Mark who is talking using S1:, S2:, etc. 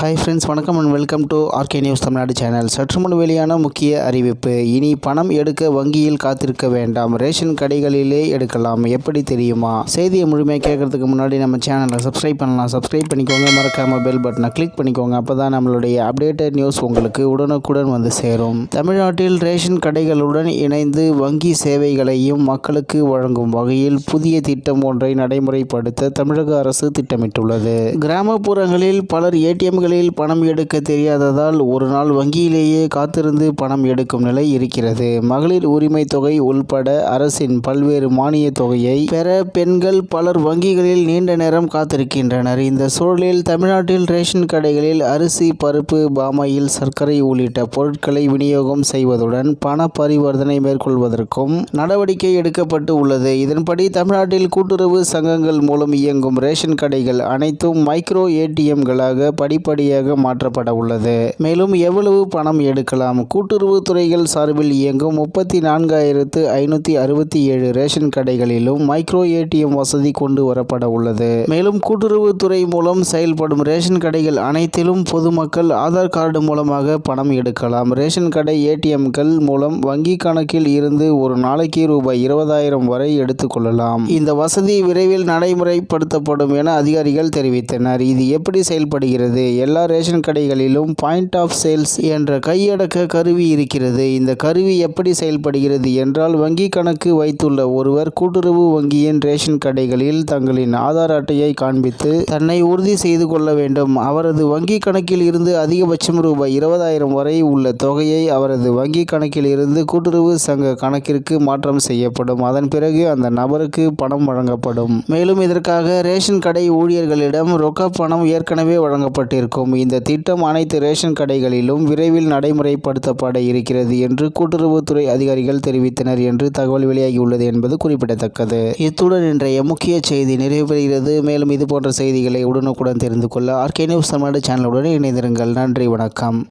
S1: Hi friends வணக்கம் and welcome to RK news Tamil Nadu channel சற்று முன் வெளியான முக்கிய அறிவிப்பு. இனி பணம் எடுக்க வங்கியில் காத்திருக்க வேண்டாம். ரேஷன் கடைகளிலே எடுக்கலாம். எப்படி தெரியுமா? செய்தியை முழுமையாக கேட்கறதுக்கு முன்னாடி நம்ம சேனலை சப்ஸ்கிரைப் பண்ணலாம். சப்ஸ்கிரைப் பண்ணிக்கோங்க. மறக்காம பெல் பட்டனை கிளிக் பண்ணிக்கோங்க. அப்போ தான் நம்மளுடைய அப்டேட்டட் நியூஸ் உங்களுக்கு உடனுக்குடன் வந்து சேரும். தமிழ்நாட்டில் ரேஷன் கடைகளுடன் இணைந்து வங்கி சேவைகளையும் மக்களுக்கு வழங்கும் வகையில் புதிய திட்டம் ஒன்றை நடைமுறைப்படுத்த தமிழக அரசு திட்டமிட்டுள்ளது. கிராமப்புறங்களில் பலர் ஏடிஎம்கள் ஏடிஎம்களில் பணம் எடுக்க தெரியாததால் ஒரு நாள் வங்கியிலேயே காத்திருந்து பணம் எடுக்கும் நிலை இருக்கிறது. மகளிர் உரிமை தொகை உள்பட அரசின் பல்வேறு மானிய தொகையை பெற பெண்கள் பலர் வங்கிகளில் நீண்ட நேரம் காத்திருக்கின்றனர். இந்த சூழலில் தமிழ்நாட்டில் ரேஷன் கடைகளில் அரிசி பருப்பு பாமாயில் சர்க்கரை உள்ளிட்ட பொருட்களை விநியோகம் செய்வதுடன் பண பரிவர்த்தனை மேற்கொள்வதற்கும் நடவடிக்கை எடுக்கப்பட்டு உள்ளது. இதன்படி தமிழ்நாட்டில் கூட்டுறவு சங்கங்கள் மூலம் இயங்கும் ரேஷன் கடைகள் அனைத்தும் மைக்ரோ ஏடிஎம்களாக படிப்படி படிப்படியாக மாற்றப்பட உள்ளது. மேலும் எவ்வளவு பணம் எடுக்கலாம்? கூட்டுறவு துறைகள் சார்பில் இயங்கும் முப்பத்தி நான்காயிரத்து ஐநூற்றி அறுபத்தி ஏழு ரேஷன் கடைகளிலும் மைக்ரோ ஏடிஎம் வசதி கொண்டு வரப்பட உள்ளது. மேலும் கூட்டுறவு துறை மூலம் செயல்படும் ரேஷன் கடைகள் அனைத்திலும் பொதுமக்கள் ஆதார் கார்டு மூலமாக பணம் எடுக்கலாம். ரேஷன் கடை ஏடிஎம்கள் மூலம் வங்கி கணக்கில் இருந்து ஒரு நாளைக்கு ரூபாய் இருபதாயிரம் வரை எடுத்துக்கொள்ளலாம் இந்த வசதி விரைவில் நடைமுறைப்படுத்தப்படும் என அதிகாரிகள் தெரிவித்தனர். இது எப்படி செயல்படுகிறது? எல்லா ரேஷன் கடைகளிலும் பாயிண்ட் ஆஃப் சேல்ஸ் என்ற கையடக்க கருவி இருக்கிறது. இந்த கருவி எப்படி செயல்படுகிறது என்றால் வங்கி கணக்கு வைத்துள்ள ஒருவர் கூட்டுறவு வங்கியின் ரேஷன் கடைகளில் தங்களின் ஆதார் அட்டையை காண்பித்து தன்னை உறுதி செய்து கொள்ள வேண்டும். அவரது வங்கி கணக்கில் இருந்து அதிகபட்சம் ரூபாய் இருபதாயிரம் வரை உள்ள தொகையை அவரது வங்கி கணக்கில் இருந்து கூட்டுறவு சங்க கணக்கிற்கு மாற்றம் செய்யப்படும். அதன் பிறகு அந்த நபருக்கு பணம் வழங்கப்படும். மேலும் இதற்காக ரேஷன் கடை ஊழியர்களிடம் ரொக்க பணம் ஏற்கனவே வழங்கப்பட்டிருக்கும். இந்த திட்டம் அனைத்து ரேஷன் கடைகளிலும் விரைவில் நடைமுறைப்படுத்தப்பட இருக்கிறது என்று கூட்டுறவுத்துறை அதிகாரிகள் தெரிவித்தனர் என்று தகவல் வெளியாகியுள்ளது என்பது குறிப்பிடத்தக்கது. இத்துடன் இன்றைய முக்கிய செய்தி நிறைவு பெறுகிறது மேலும் இது போன்ற செய்திகளை உடனுக்குடன் தெரிந்து கொள்ள ஆர்கே நியூஸ் தமிழ்நாடு சேனலுடன் இணைந்திருங்கள். நன்றி வணக்கம்.